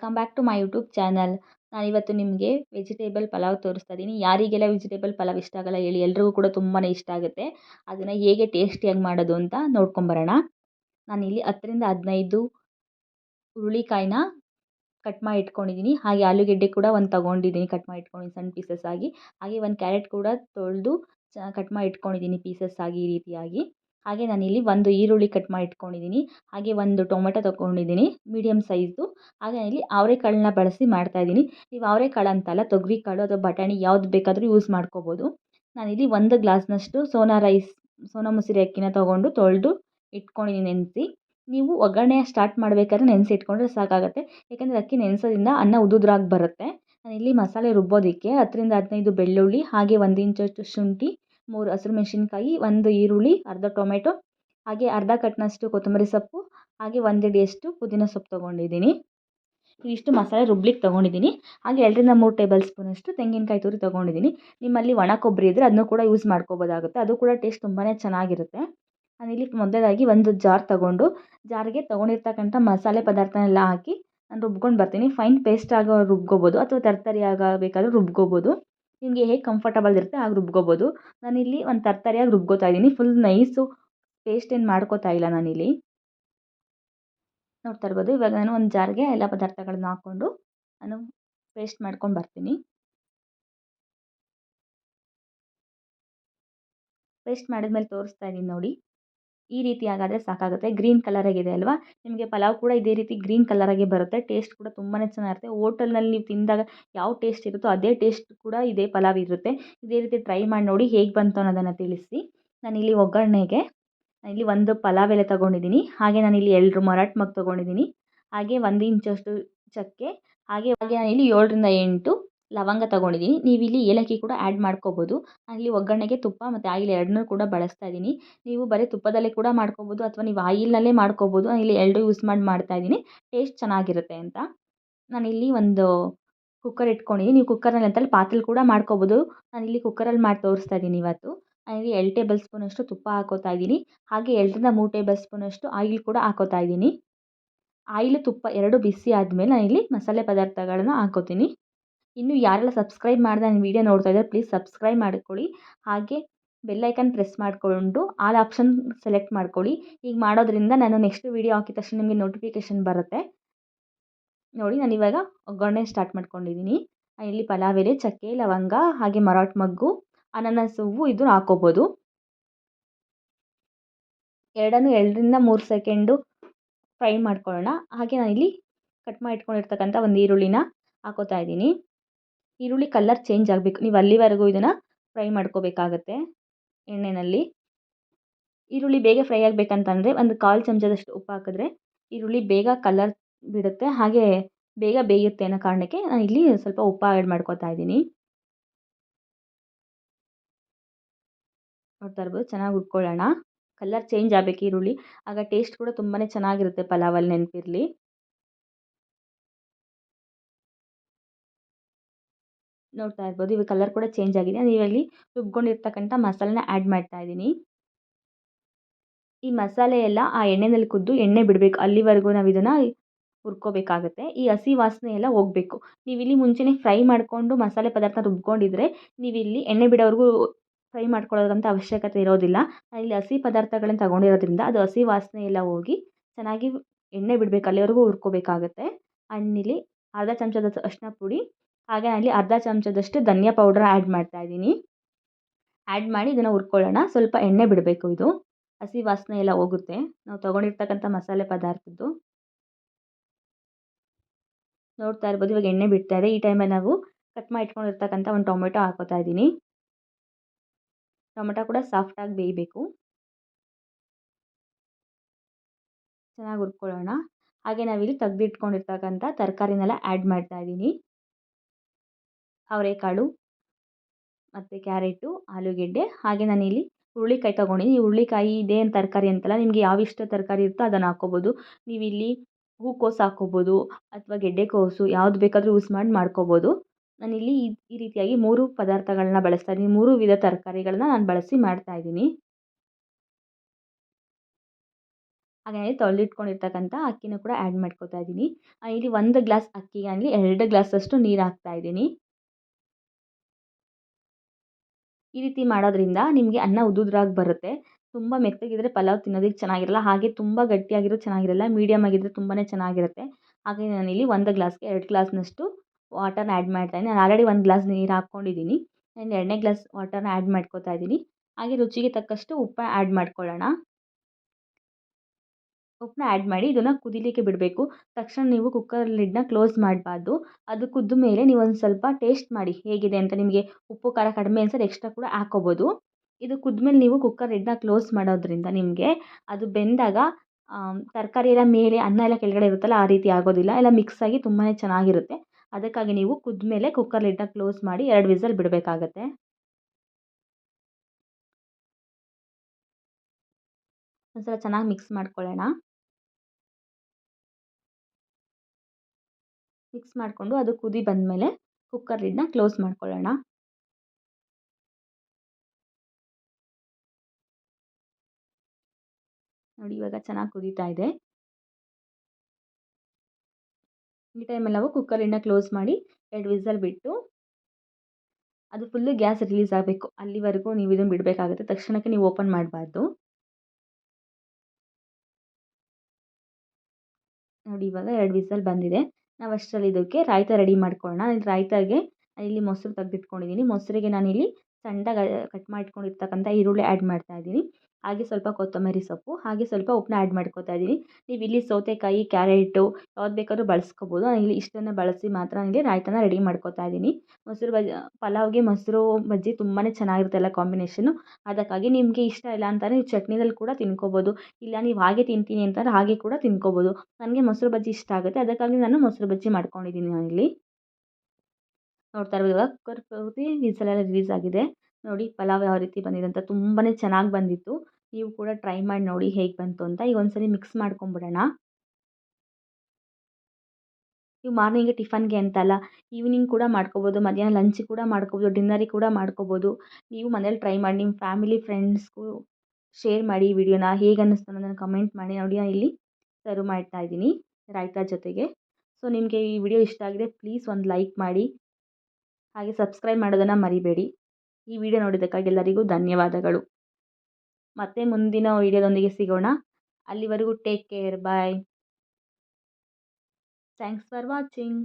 Welcome back to my YouTube channel ನಾನಿವತ್ತು ನಿಮಗೆ vegetable pulao ತೋರಿಸ್ತಾ ಇದ್ದೀನಿ ಯಾರಿಗೆಲ್ಲ ವೆಜಿಟೇಬಲ್ ಪಲಾವ್ ಇಷ್ಟ ಆಗಲ್ಲ ಹೇಳಿ ಎಲ್ರಿಗೂ ಕೂಡ ತುಂಬಾ ಇಷ್ಟ ಆಗುತ್ತೆ. ಅದನ್ನು ಹೇಗೆ ಟೇಸ್ಟಿಯಾಗಿ ಮಾಡೋದು ಅಂತ ನೋಡ್ಕೊಂಬರೋಣ. ನಾನಿಲ್ಲಿ ಹತ್ತರಿಂದ ಹದಿನೈದು ಹುರುಳಿಕಾಯಿನ ಕಟ್ ಮಾಡಿ ಇಟ್ಕೊಂಡಿದ್ದೀನಿ ಹಾಗೆ ಆಲೂಗೆಡ್ಡೆ ಕೂಡ ಒಂದು ತೊಗೊಂಡಿದ್ದೀನಿ ಕಟ್ ಮಾಡಿ ಇಟ್ಕೊಂಡಿದ್ದೀನಿ ಸಣ್ಣ ಪೀಸಸ್ ಆಗಿ. ಹಾಗೆ ಒಂದು ಕ್ಯಾರೆಟ್ ಕೂಡ ತೊಳೆದು ಚ ಕಟ್ ಮಾಡಿ ಇಟ್ಕೊಂಡಿದ್ದೀನಿ ಪೀಸಸ್ ಆಗಿ ಈ ರೀತಿಯಾಗಿ. ಹಾಗೆ ನಾನಿಲ್ಲಿ ಒಂದು ಈರುಳ್ಳಿ ಕಟ್ ಮಾಡಿ ಇಟ್ಕೊಂಡಿದ್ದೀನಿ ಹಾಗೆ ಒಂದು ಟೊಮೆಟೊ ತೊಗೊಂಡಿದ್ದೀನಿ ಮೀಡಿಯಮ್ ಸೈಜು ಹಾಗೆ ನಾನಿಲ್ಲಿ ಅವರೆಕಾಳನ್ನ ಬಳಸಿ ಮಾಡ್ತಾಯಿದ್ದೀನಿ ನೀವು ಅವರೆಕಾಳು ಅಂತಲ್ಲ ತೊಗರಿ ಕಾಳು ಅಥವಾ ಬಟಾಣಿ ಯಾವ್ದು ಬೇಕಾದರೂ ಯೂಸ್ ಮಾಡ್ಕೋಬೋದು. ನಾನಿಲ್ಲಿ ಒಂದು ಗ್ಲಾಸ್ನಷ್ಟು ಸೋನಾ ರೈಸ್ ಸೋನಾ ಮುಸಿರಿ ಅಕ್ಕಿನ ತೊಗೊಂಡು ತೊಳೆದು ಇಟ್ಕೊಂಡಿದ್ದೀನಿ ನೆನೆಸಿ. ನೀವು ಒಗ್ಗರಣೆ ಸ್ಟಾರ್ಟ್ ಮಾಡಬೇಕಾದ್ರೆ ನೆನೆಸಿ ಇಟ್ಕೊಂಡ್ರೆ ಸಾಕಾಗುತ್ತೆ. ಯಾಕಂದರೆ ಅಕ್ಕಿ ನೆನೆಸೋದ್ರಿಂದ ಅನ್ನ ಉದುದ್ರಾಗಿ ಬರುತ್ತೆ. ನಾನಿಲ್ಲಿ ಮಸಾಲೆ ರುಬ್ಬೋದಕ್ಕೆ ಹತ್ತರಿಂದ ಹದಿನೈದು ಬೆಳ್ಳುಳ್ಳಿ, ಹಾಗೆ ಒಂದು ಇಂಚಷ್ಟು ಶುಂಠಿ ಮೂರು ಹಸಿರು ಮೆಣಸಿನ್ಕಾಯಿ, ಒಂದು ಈರುಳ್ಳಿ, ಅರ್ಧ ಟೊಮೆಟೊ, ಹಾಗೆ ಅರ್ಧ ಕಟ್ನಷ್ಟು ಕೊತ್ತಂಬರಿ ಸೊಪ್ಪು, ಹಾಗೆ ಒಂದೆಡೆಯಷ್ಟು ಪುದೀನ ಸೊಪ್ಪು ತೊಗೊಂಡಿದ್ದೀನಿ. ಇಷ್ಟು ಮಸಾಲೆ ರುಬ್ಲಿಕ್ಕೆ ತೊಗೊಂಡಿದ್ದೀನಿ. ಹಾಗೆ ಎರಡರಿಂದ ಮೂರು ಟೇಬಲ್ ಸ್ಪೂನಷ್ಟು ತೆಂಗಿನಕಾಯಿ ತುರಿ ತೊಗೊಂಡಿದ್ದೀನಿ. ನಿಮ್ಮಲ್ಲಿ ಒಣ ಕೊಬ್ಬರಿ ಇದ್ದರೆ ಅದನ್ನು ಕೂಡ ಯೂಸ್ ಮಾಡ್ಕೋಬೋದಾಗುತ್ತೆ. ಅದು ಕೂಡ ಟೇಸ್ಟ್ ತುಂಬಾ ಚೆನ್ನಾಗಿರುತ್ತೆ. ನಾನಿಲ್ಲಿ ಮೊದಲಾಗಿ ಒಂದು ಜಾರ್ ತೊಗೊಂಡು, ಜಾರಿಗೆ ತೊಗೊಂಡಿರ್ತಕ್ಕಂಥ ಮಸಾಲೆ ಪದಾರ್ಥನೆಲ್ಲ ಹಾಕಿ ನಾನು ರುಬ್ಕೊಂಡು ಬರ್ತೀನಿ. ಫೈನ್ ಪೇಸ್ಟ್ ಆಗೋ ರುಬ್ಕೋಬೋದು ಅಥವಾ ತರ್ತರಿ ಆಗಬೇಕಾದ್ರೂ ರುಬ್ಕೋಬೋದು. ನಿಮಗೆ ಹೇಗೆ ಕಂಫರ್ಟಬಲ್ ಇರುತ್ತೆ ಹಾಗೆ ರುಬ್ಕೊಬೋದು. ನಾನಿಲ್ಲಿ ಒಂದು ತರ್ತರಿಯಾಗಿ ರುಬ್ಕೋತಾ ಇದ್ದೀನಿ. ಫುಲ್ ನೈಸು ಪೇಸ್ಟ್ ಏನು ಮಾಡ್ಕೋತಾ ಇಲ್ಲ ನಾನಿಲ್ಲಿ. ನೋಡ್ತಾ ಇರ್ಬೋದು. ಇವಾಗ ನಾನು ಒಂದು ಜಾರ್ಗೆ ಎಲ್ಲ ಪದಾರ್ಥಗಳನ್ನ ಹಾಕ್ಕೊಂಡು ನಾನು ಪೇಸ್ಟ್ ಮಾಡ್ಕೊಂಡು ಬರ್ತೀನಿ. ಪೇಸ್ಟ್ ಮಾಡಿದ್ಮೇಲೆ ತೋರಿಸ್ತಾ ಇದ್ದೀನಿ ನೋಡಿ. ಈ ರೀತಿ ಆಗಾದರೆ ಸಾಕಾಗುತ್ತೆ. ಗ್ರೀನ್ ಕಲರಾಗಿದೆ ಅಲ್ವಾ? ನಿಮಗೆ ಪಲಾವ್ ಕೂಡ ಇದೇ ರೀತಿ ಗ್ರೀನ್ ಕಲರಾಗೆ ಬರುತ್ತೆ. ಟೇಸ್ಟ್ ಕೂಡ ತುಂಬಾ ಚೆನ್ನಾಗಿರುತ್ತೆ. ಹೋಟೆಲ್ನಲ್ಲಿ ನೀವು ತಿಂದಾಗ ಯಾವ ಟೇಸ್ಟ್ ಇರುತ್ತೋ ಅದೇ ಟೇಸ್ಟ್ ಕೂಡ ಇದೇ ಪಲಾವ್ ಇರುತ್ತೆ. ಇದೇ ರೀತಿ ಟ್ರೈ ಮಾಡಿ ನೋಡಿ ಹೇಗೆ ಬಂತು ಅನ್ನೋದನ್ನು ತಿಳಿಸಿ. ನಾನಿಲ್ಲಿ ಒಗ್ಗರಣೆಗೆ ಇಲ್ಲಿ ಒಂದು ಪಲಾವ್ ಎಲೆ ತೊಗೊಂಡಿದ್ದೀನಿ. ಹಾಗೆ ನಾನಿಲ್ಲಿ ಎರಡು ಮರಾಠ್ ಮಗ್ ತೊಗೊಂಡಿದ್ದೀನಿ. ಹಾಗೆ ಒಂದು ಇಂಚಷ್ಟು ಚಕ್ಕೆ, ಹಾಗೆ ಹಾಗೆ ನಾನಿಲ್ಲಿ ಏಳರಿಂದ ಎಂಟು ಲವಂಗ ತಗೊಂಡಿದ್ದೀನಿ ನೀವು ಇಲ್ಲಿ ಏಲಕ್ಕಿ ಕೂಡ ಆ್ಯಡ್ ಮಾಡ್ಕೋಬೋದು. ನಾನಿಲ್ಲಿ ಒಗ್ಗರಣೆಗೆ ತುಪ್ಪ ಮತ್ತು ಆಯಿಲ್ ಎರಡನ್ನೂ ಕೂಡ ಬಳಸ್ತಾ ಇದ್ದೀನಿ ನೀವು ಬರೀ ತುಪ್ಪದಲ್ಲೇ ಕೂಡ ಮಾಡ್ಕೋಬೋದು ಅಥವಾ ನೀವು ಆಯಿಲ್ನಲ್ಲೇ ಮಾಡ್ಕೋಬೋದು. ಇಲ್ಲಿ ಎರಡು ಯೂಸ್ ಮಾಡಿ ಮಾಡ್ತಾ ಇದ್ದೀನಿ ಟೇಸ್ಟ್ ಚೆನ್ನಾಗಿರುತ್ತೆ ಅಂತ. ನಾನಿಲ್ಲಿ ಒಂದು ಕುಕ್ಕರ್ ಇಟ್ಕೊಂಡಿದ್ದೀನಿ ನೀವು ಕುಕ್ಕರ್ನಲ್ಲಿ ಅಂತಲ್ಲಿ ಪಾತ್ರೆಲಿ ಕೂಡ ಮಾಡ್ಕೋಬೋದು. ನಾನಿಲ್ಲಿ ಕುಕ್ಕರಲ್ಲಿ ಮಾಡಿ ತೋರಿಸ್ತಾ ಇದ್ದೀನಿ ಇವತ್ತು. ನಾನಿಲ್ಲಿ ಎರಡು ಟೇಬಲ್ ಸ್ಪೂನಷ್ಟು ತುಪ್ಪ ಹಾಕೋತಾ ಇದ್ದೀನಿ ಹಾಗೆ ಎರಡರಿಂದ ಮೂರು ಟೇಬಲ್ ಸ್ಪೂನಷ್ಟು ಆಯಿಲ್ ಕೂಡ ಹಾಕೋತಾ ಇದ್ದೀನಿ ಆಯಿಲ್, ತುಪ್ಪ ಎರಡು ಬಿಸಿ ಆದಮೇಲೆ ನಾನಿಲ್ಲಿ ಮಸಾಲೆ ಪದಾರ್ಥಗಳನ್ನು ಹಾಕೋತೀನಿ. ಇನ್ನು ಯಾರೆಲ್ಲ ಸಬ್ಸ್ಕ್ರೈಬ್ ಮಾಡಿದ ನನ್ನ ವಿಡಿಯೋ ನೋಡ್ತಾ ಇದ್ದಾರೆ ಪ್ಲೀಸ್ ಸಬ್ಸ್ಕ್ರೈಬ್ ಮಾಡ್ಕೊಳ್ಳಿ. ಹಾಗೆ ಬೆಲ್ಲೈಕನ್ ಪ್ರೆಸ್ ಮಾಡಿಕೊಂಡು ಆಲ್ ಆಪ್ಷನ್ ಸೆಲೆಕ್ಟ್ ಮಾಡ್ಕೊಳ್ಳಿ. ಈಗ ಮಾಡೋದ್ರಿಂದ ನಾನು ನೆಕ್ಸ್ಟ್ ವೀಡಿಯೋ ಹಾಕಿದ ತಕ್ಷಣ ನಿಮಗೆ ನೋಟಿಫಿಕೇಷನ್ ಬರುತ್ತೆ. ನೋಡಿ, ನಾನು ಇವಾಗ ಒಗ್ಗರಣೆ ಸ್ಟಾರ್ಟ್ ಮಾಡ್ಕೊಂಡಿದ್ದೀನಿ. ಇಲ್ಲಿ ಪಲಾವ್ ಎಲೆ, ಚಕ್ಕೆ, ಲವಂಗ, ಹಾಗೆ ಮರಾಠ ಮಗ್ಗು, ಅನಾನಸ್ ಹೂವು ಇದನ್ನು ಹಾಕೋಬೋದು ಎರಡನ್ನು ಎರಡರಿಂದ ಮೂರು ಸೆಕೆಂಡು ಫ್ರೈ ಮಾಡ್ಕೊಳ್ಳೋಣ. ಹಾಗೆ ನಾನಿಲ್ಲಿ ಕಟ್ ಮಾಡಿ ಇಟ್ಕೊಂಡಿರ್ತಕ್ಕಂಥ ಒಂದು ಈರುಳ್ಳಿನ ಹಾಕೋತಾ ಇದ್ದೀನಿ. ಈರುಳ್ಳಿ ಕಲ್ಲರ್ ಚೇಂಜ್ ಆಗಬೇಕು. ನೀವು ಅಲ್ಲಿವರೆಗೂ ಇದನ್ನು ಫ್ರೈ ಮಾಡ್ಕೋಬೇಕಾಗತ್ತೆ ಎಣ್ಣೆಯಲ್ಲಿ ಈರುಳ್ಳಿ ಬೇಗ ಫ್ರೈ ಆಗಬೇಕಂತಂದರೆ ಒಂದು ಕಾಲು ಚಮಚದಷ್ಟು ಉಪ್ಪು ಹಾಕಿದ್ರೆ ಈರುಳ್ಳಿ ಬೇಗ ಕಲ್ಲರ್ ಬಿಡುತ್ತೆ. ಹಾಗೆ ಬೇಗ ಬೇಯುತ್ತೆ ಅನ್ನೋ ಕಾರಣಕ್ಕೆ ನಾನು ಇಲ್ಲಿ ಸ್ವಲ್ಪ ಉಪ್ಪು ಆ್ಯಡ್ ಮಾಡ್ಕೋತಾ ಇದ್ದೀನಿ. ನೋಡ್ತಾ ಇರ್ಬೋದು, ಚೆನ್ನಾಗಿ ಉಟ್ಕೊಳ್ಳೋಣ ಕಲ್ಲರ್ ಚೇಂಜ್ ಆಗಬೇಕು ಈರುಳ್ಳಿ. ಆಗ ಟೇಸ್ಟ್ ಕೂಡ ತುಂಬಾ ಚೆನ್ನಾಗಿರುತ್ತೆ ಪಲಾವಲ್ಲಿ ನೆನಪಿರಲಿ. ನೋಡ್ತಾ ಇರ್ಬೋದು. ಇವಾಗ ಕಲರ್ ಕೂಡ ಚೇಂಜ್ ಆಗಿದೆ. ನೀವಿಲ್ಲಿ ರುಬ್ಕೊಂಡಿರ್ತಕ್ಕಂಥ ಮಸಾಲೆನ ಆ್ಯಡ್ ಮಾಡ್ತಾ ಇದ್ದೀನಿ. ಈ ಮಸಾಲೆ ಎಲ್ಲ ಆ ಎಣ್ಣೆನಲ್ಲಿ ಕುದ್ದು ಎಣ್ಣೆ ಬಿಡಬೇಕು. ಅಲ್ಲಿವರೆಗೂ ನಾವು ಇದನ್ನು ಹುರ್ಕೋಬೇಕಾಗುತ್ತೆ. ಈ ಹಸಿ ವಾಸನೆ ಎಲ್ಲ ಹೋಗಬೇಕು. ನೀವಿಲ್ಲಿ ಮುಂಚೆನೇ ಫ್ರೈ ಮಾಡಿಕೊಂಡು ಮಸಾಲೆ ಪದಾರ್ಥ ರುಬ್ಕೊಂಡಿದ್ರೆ ನೀವಿಲ್ಲಿ ಎಣ್ಣೆ ಬಿಡೋವರೆಗೂ ಫ್ರೈ ಮಾಡ್ಕೊಳ್ಳೋದಂಥ ಅವಶ್ಯಕತೆ ಇರೋದಿಲ್ಲ. ಇಲ್ಲಿ ಹಸಿ ಪದಾರ್ಥಗಳನ್ನ ತಗೊಂಡಿರೋದ್ರಿಂದ ಅದು ಹಸಿ ವಾಸನೆ ಎಲ್ಲ ಹೋಗಿ ಚೆನ್ನಾಗಿ ಎಣ್ಣೆ ಬಿಡಬೇಕು. ಅಲ್ಲಿವರೆಗೂ ಹುರ್ಕೋಬೇಕಾಗತ್ತೆ. ಇಲ್ಲಿ ಅರ್ಧ ಚಮಚದಷ್ಟು ಅರಿಶಿನ ಪುಡಿ ಹಾಗೆ ಅಲ್ಲಿ ಅರ್ಧ ಚಮಚದಷ್ಟು ಧನಿಯಾ ಪೌಡರ್ ಆ್ಯಡ್ ಮಾಡ್ತಾ ಇದ್ದೀನಿ. ಆ್ಯಡ್ ಮಾಡಿ ಇದನ್ನು ಹುರ್ಕೊಳ್ಳೋಣ. ಸ್ವಲ್ಪ ಎಣ್ಣೆ ಬಿಡಬೇಕು ಇದು. ಹಸಿ ವಾಸನೆ ಎಲ್ಲ ಹೋಗುತ್ತೆ. ನಾವು ತೊಗೊಂಡಿರ್ತಕ್ಕಂಥ ಮಸಾಲೆ ಪದಾರ್ಥದ್ದು. ನೋಡ್ತಾ ಇರ್ಬೋದು, ಇವಾಗ ಎಣ್ಣೆ ಬಿಡ್ತಾ ಇದೆ. ಈ ಟೈಮಲ್ಲಿ ನಾವು ಕಟ್ ಮಾಡಿ ಇಟ್ಕೊಂಡಿರ್ತಕ್ಕಂಥ ಒಂದು ಟೊಮೆಟೊ ಹಾಕೋತಾ ಇದ್ದೀನಿ. ಟೊಮೆಟೊ ಕೂಡ ಸಾಫ್ಟಾಗಿ ಬೇಯಬೇಕು. ಚೆನ್ನಾಗಿ ಹುರ್ಕೊಳ್ಳೋಣ. ಹಾಗೆ ನಾವಿಲ್ಲಿ ತೆಗ್ದಿಟ್ಕೊಂಡಿರ್ತಕ್ಕಂಥ ತರಕಾರಿನೆಲ್ಲ ಆ್ಯಡ್ ಮಾಡ್ತಾ ಇದ್ದೀನಿ. ಅವರೆಕಾಳು ಮತ್ತು ಕ್ಯಾರೆಟು, ಆಲೂಗೆಡ್ಡೆ, ಹಾಗೆ ನಾನಿಲ್ಲಿ ಹುರುಳಿಕಾಯಿ ತೊಗೊಂಡಿದ್ದೀನಿ. ಈ ಹುರುಳಿಕಾಯಿ ಇದೇನು ತರಕಾರಿ ಅಂತಲ್ಲ, ನಿಮಗೆ ಯಾವ ಇಷ್ಟ ತರಕಾರಿ ಇರುತ್ತೋ ಅದನ್ನು ಹಾಕ್ಕೋಬೋದು. ನೀವಿಲ್ಲಿ ಹೂಕೋಸು ಹಾಕ್ಕೋಬೋದು ಅಥವಾ ಗೆಡ್ಡೆಕೋಸು ಯಾವ್ದು ಬೇಕಾದರೂ ಯೂಸ್ ಮಾಡಿ ಮಾಡ್ಕೋಬೋದು. ನಾನಿಲ್ಲಿ ಈ ಈ ರೀತಿಯಾಗಿ ಮೂರು ಪದಾರ್ಥಗಳನ್ನ ಬಳಸ್ತಾ ಇದ್ದೀನಿ. ಮೂರು ವಿಧ ತರಕಾರಿಗಳನ್ನ ನಾನು ಬಳಸಿ ಮಾಡ್ತಾ ಇದ್ದೀನಿ. ಹಾಗೆ ತೊಳೆದಿಟ್ಕೊಂಡಿರ್ತಕ್ಕಂಥ ಅಕ್ಕಿನೂ ಕೂಡ ಆ್ಯಡ್ ಮಾಡ್ಕೊತಾ ಇದ್ದೀನಿ. ಇಲ್ಲಿ ಒಂದು ಗ್ಲಾಸ್ ಅಕ್ಕಿಗೆ ಅಲ್ಲಿ ಎರಡು ಗ್ಲಾಸಷ್ಟು ನೀರು ಹಾಕ್ತಾ ಇದ್ದೀನಿ. ಈ ರೀತಿ ಮಾಡೋದ್ರಿಂದ ನಿಮಗೆ ಅನ್ನ ಉದುದ್ರಾಗಿ ಬರುತ್ತೆ. ತುಂಬ ಮೆತ್ತಗಿದ್ರೆ ಪಲಾವ್ ತಿನ್ನೋದಕ್ಕೆ ಚೆನ್ನಾಗಿರಲ್ಲ, ಹಾಗೆ ತುಂಬ ಗಟ್ಟಿಯಾಗಿರೋ ಚೆನ್ನಾಗಿರಲ್ಲ ಮೀಡಿಯಮ್ ಆಗಿದ್ದರೆ ತುಂಬಾ ಚೆನ್ನಾಗಿರುತ್ತೆ. ಹಾಗೆ ನಾನಿಲ್ಲಿ ಒಂದು ಗ್ಲಾಸ್ಗೆ ಎರಡು ಗ್ಲಾಸ್ನಷ್ಟು ವಾಟರ್ನ ಆ್ಯಡ್ ಮಾಡ್ತಾಯಿದ್ದೀನಿ ನಾನು ಆಲ್ರೆಡಿ ಒಂದು ಗ್ಲಾಸ್ ನೀರು ಹಾಕ್ಕೊಂಡಿದ್ದೀನಿ. ನಾನು ಎರಡನೇ ಗ್ಲಾಸ್ ವಾಟರ್ನ ಆ್ಯಡ್ ಮಾಡ್ಕೊತಾ ಇದ್ದೀನಿ. ಹಾಗೆ ರುಚಿಗೆ ತಕ್ಕಷ್ಟು ಉಪ್ಪು ಆ್ಯಡ್ ಮಾಡ್ಕೊಳ್ಳೋಣ. ಉಪ್ಪನ್ನ ಆ್ಯಡ್ ಮಾಡಿ ಇದನ್ನು ಕುದಿಲಿಕ್ಕೆ ಬಿಡಬೇಕು. ತಕ್ಷಣ ನೀವು ಕುಕ್ಕರ್ ಲಿಡ್ಡನ್ನ ಕ್ಲೋಸ್ ಮಾಡಬಾರ್ದು. ಅದು ಕುದ್ದ ಮೇಲೆ ನೀವು ಒಂದು ಸ್ವಲ್ಪ ಟೇಸ್ಟ್ ಮಾಡಿ ಹೇಗಿದೆ ಅಂತ ನಿಮಗೆ ಉಪ್ಪು, ಖಾರ ಕಡಿಮೆ ಅನ್ಸಿದ್ರೆ ಎಕ್ಸ್ಟ್ರಾ ಕೂಡ ಹಾಕ್ಕೋಬೋದು ಇದು ಕುದ್ದ ಮೇಲೆ ನೀವು ಕುಕ್ಕರ್ ಲಿಡ್ನ ಕ್ಲೋಸ್ ಮಾಡೋದ್ರಿಂದ ನಿಮಗೆ ಅದು ಬೆಂದಾಗ ತರಕಾರಿ ಎಲ್ಲ ಮೇಲೆ ಅನ್ನ ಎಲ್ಲ ಕೆಳಗಡೆ ಇರುತ್ತಲ್ಲ ಆ ರೀತಿ ಆಗೋದಿಲ್ಲ. ಎಲ್ಲ ಮಿಕ್ಸ್ ಆಗಿ ತುಂಬಾ ಚೆನ್ನಾಗಿರುತ್ತೆ. ಅದಕ್ಕಾಗಿ ನೀವು ಕುದ್ದ ಮೇಲೆ ಕುಕ್ಕರ್ ಲಿಡ್ನ ಕ್ಲೋಸ್ ಮಾಡಿ ಎರಡು ವಿಸಲ್ ಬಿಡಬೇಕಾಗತ್ತೆ. ಒಂದ್ಸಲ ಚೆನ್ನಾಗಿ ಮಿಕ್ಸ್ ಮಾಡ್ಕೊಳ್ಳೋಣ. ಮಿಕ್ಸ್ ಮಾಡಿಕೊಂಡು ಅದು ಕುದಿ ಬಂದಮೇಲೆ ಕುಕ್ಕರ್ ಲಿಡ್ನ ಕ್ಲೋಸ್ ಮಾಡ್ಕೊಳ್ಳೋಣ. ನೋಡಿ ಇವಾಗ ಚೆನ್ನಾಗಿ ಕುದೀತಾ ಇದೆ. ಈ ಟೈಮಲ್ಲಿ ನಾವು ಕುಕ್ಕರ್ ಕ್ಲೋಸ್ ಮಾಡಿ ಎರಡು ವಿಸಲ್ ಬಿಟ್ಟು ಅದು ಫುಲ್ಲು ಗ್ಯಾಸ್ ರಿಲೀಸ್ ಆಗಬೇಕು. ಅಲ್ಲಿವರೆಗೂ ನೀವು ಇದನ್ನು ಬಿಡಬೇಕಾಗುತ್ತೆ. ತಕ್ಷಣಕ್ಕೆ ನೀವು ಓಪನ್ ಮಾಡಬಾರ್ದು. ನೋಡಿ ಇವಾಗ ಎರಡು ವಿಸಲ್ ಬಂದಿದೆ. ನಾವು ಅಷ್ಟರಲ್ಲಿ ಇದಕ್ಕೆ ರಾಯ್ತ ರೆಡಿ ಮಾಡ್ಕೊಳ್ಳೋಣ ರಾಯ್ತಾಗೆ ಇಲ್ಲಿ ಮೊಸರು ತೆಗೆದಿಟ್ಕೊಂಡಿದ್ದೀನಿ ಮೊಸರಿಗೆ ನಾನಿಲ್ಲಿ ಸಣ್ಣದಾಗಿ ಕಟ್ ಮಾಡಿಟ್ಕೊಂಡಿರ್ತಕ್ಕಂಥ ಈರುಳ್ಳಿ ಆ್ಯಡ್ ಮಾಡ್ತಾ ಇದ್ದೀನಿ ಹಾಗೆ ಸ್ವಲ್ಪ ಕೊತ್ತಂಬರಿ ಸೊಪ್ಪು, ಹಾಗೆ ಸ್ವಲ್ಪ ಉಪ್ಪನ್ನ ಆ್ಯಡ್ ಮಾಡ್ಕೊತಾ ಇದ್ದೀನಿ. ನೀವು ಇಲ್ಲಿ ಸೌತೆಕಾಯಿ ಕ್ಯಾರೆಟು ಯಾವ್ದು ಬೇಕಾದ್ರೂ ಬಳಸ್ಕೊಬೋದು. ಇಲ್ಲಿ ಇಷ್ಟನ್ನು ಬಳಸಿ ಮಾತ್ರ ನನಗೆ ರಾಯ್ತನ ರೆಡಿ ಮಾಡ್ಕೋತಾ ಇದ್ದೀನಿ. ಮೊಸರು ಬಜ್ಜಿ ಪಲಾವ್ಗೆ ಮೊಸರು ಬಜ್ಜಿ ತುಂಬಾ ಚೆನ್ನಾಗಿರುತ್ತಲ್ಲ ಕಾಂಬಿನೇಷನು ಅದಕ್ಕಾಗಿ ನಿಮಗೆ ಇಷ್ಟ ಇಲ್ಲ ಅಂತಂದರೆ ನೀವು ಚಟ್ನಿದಲ್ಲಿ ಕೂಡ ತಿನ್ಕೋಬೋದು. ಇಲ್ಲ ನೀವು ಹಾಗೆ ತಿಂತೀನಿ ಅಂತಂದ್ರೆ ಹಾಗೆ ಕೂಡ ತಿನ್ಕೋಬೋದು. ನನಗೆ ಮೊಸರು ಬಜ್ಜಿ ಇಷ್ಟ ಆಗುತ್ತೆ. ಅದಕ್ಕಾಗಿ ನಾನು ಮೊಸರು ಬಜ್ಜಿ ಮಾಡ್ಕೊಂಡಿದ್ದೀನಿ ನಾನಿಲ್ಲಿ ನೋಡ್ತಾ ಇರ್ಬೋದು ಕುಕ್ಕರ್ ಪೂರ್ತಿ ವಿಸಲೆಲ್ಲ ರಿಲೀಸ್ ಆಗಿದೆ. ನೋಡಿ ಪಲಾವ್ ಯಾವ ರೀತಿ ಬಂದಿದೆ ಅಂತ ತುಂಬಾ ಚೆನ್ನಾಗಿ ಬಂದಿತ್ತು. ನೀವು ಕೂಡ ಟ್ರೈ ಮಾಡಿ ನೋಡಿ ಹೇಗೆ ಬಂತು ಅಂತ. ಈಗ ಒಂದ್ಸರಿ ಮಿಕ್ಸ್ ಮಾಡ್ಕೊಂಬಿಡೋಣ. ನೀವು ಮಾರ್ನಿಂಗ್ಗೆ ಟಿಫನ್ಗೆ ಅಂತಲ್ಲ ಈವ್ನಿಂಗ್ ಕೂಡ ಮಾಡ್ಕೋಬೋದು, ಮಧ್ಯಾಹ್ನ ಲಂಚ್ ಕೂಡ ಮಾಡ್ಕೋಬೋದು ಡಿನ್ನರಿಗೆ ಕೂಡ ಮಾಡ್ಕೋಬೋದು. ನೀವು ಮನೇಲಿ ಟ್ರೈ ಮಾಡಿ, ನಿಮ್ಮ ಫ್ಯಾಮಿಲಿ ಫ್ರೆಂಡ್ಸ್ಗೂ ಶೇರ್ ಮಾಡಿ ಈ ವಿಡಿಯೋನ ಹೇಗೆ ಅನ್ನಿಸ್ತು ಅನ್ನೋದನ್ನು ಕಮೆಂಟ್ ಮಾಡಿ ನೋಡಿ ಇಲ್ಲಿ ಸರ್ವ್ ಮಾಡ್ತಾ ಇದ್ದೀನಿ ರಾಯ್ತಾ ಜೊತೆಗೆ. ಸೊ ನಿಮಗೆ ಈ ವಿಡಿಯೋ ಇಷ್ಟ ಆಗಿದೆ ಪ್ಲೀಸ್ ಒಂದು ಲೈಕ್ ಮಾಡಿ. ಹಾಗೆ ಸಬ್ಸ್ಕ್ರೈಬ್ ಮಾಡೋದನ್ನು ಮರಿಬೇಡಿ. ಈ ವಿಡಿಯೋ ನೋಡಿದ್ದಕ್ಕಾಗಿ ಎಲ್ಲರಿಗೂ ಧನ್ಯವಾದಗಳು. ಮತ್ತೆ ಮುಂದಿನ ವಿಡಿಯೋದೊಂದಿಗೆ ಸಿಗೋಣ. ಅಲ್ಲಿವರೆಗೂ take care bye thanks for watching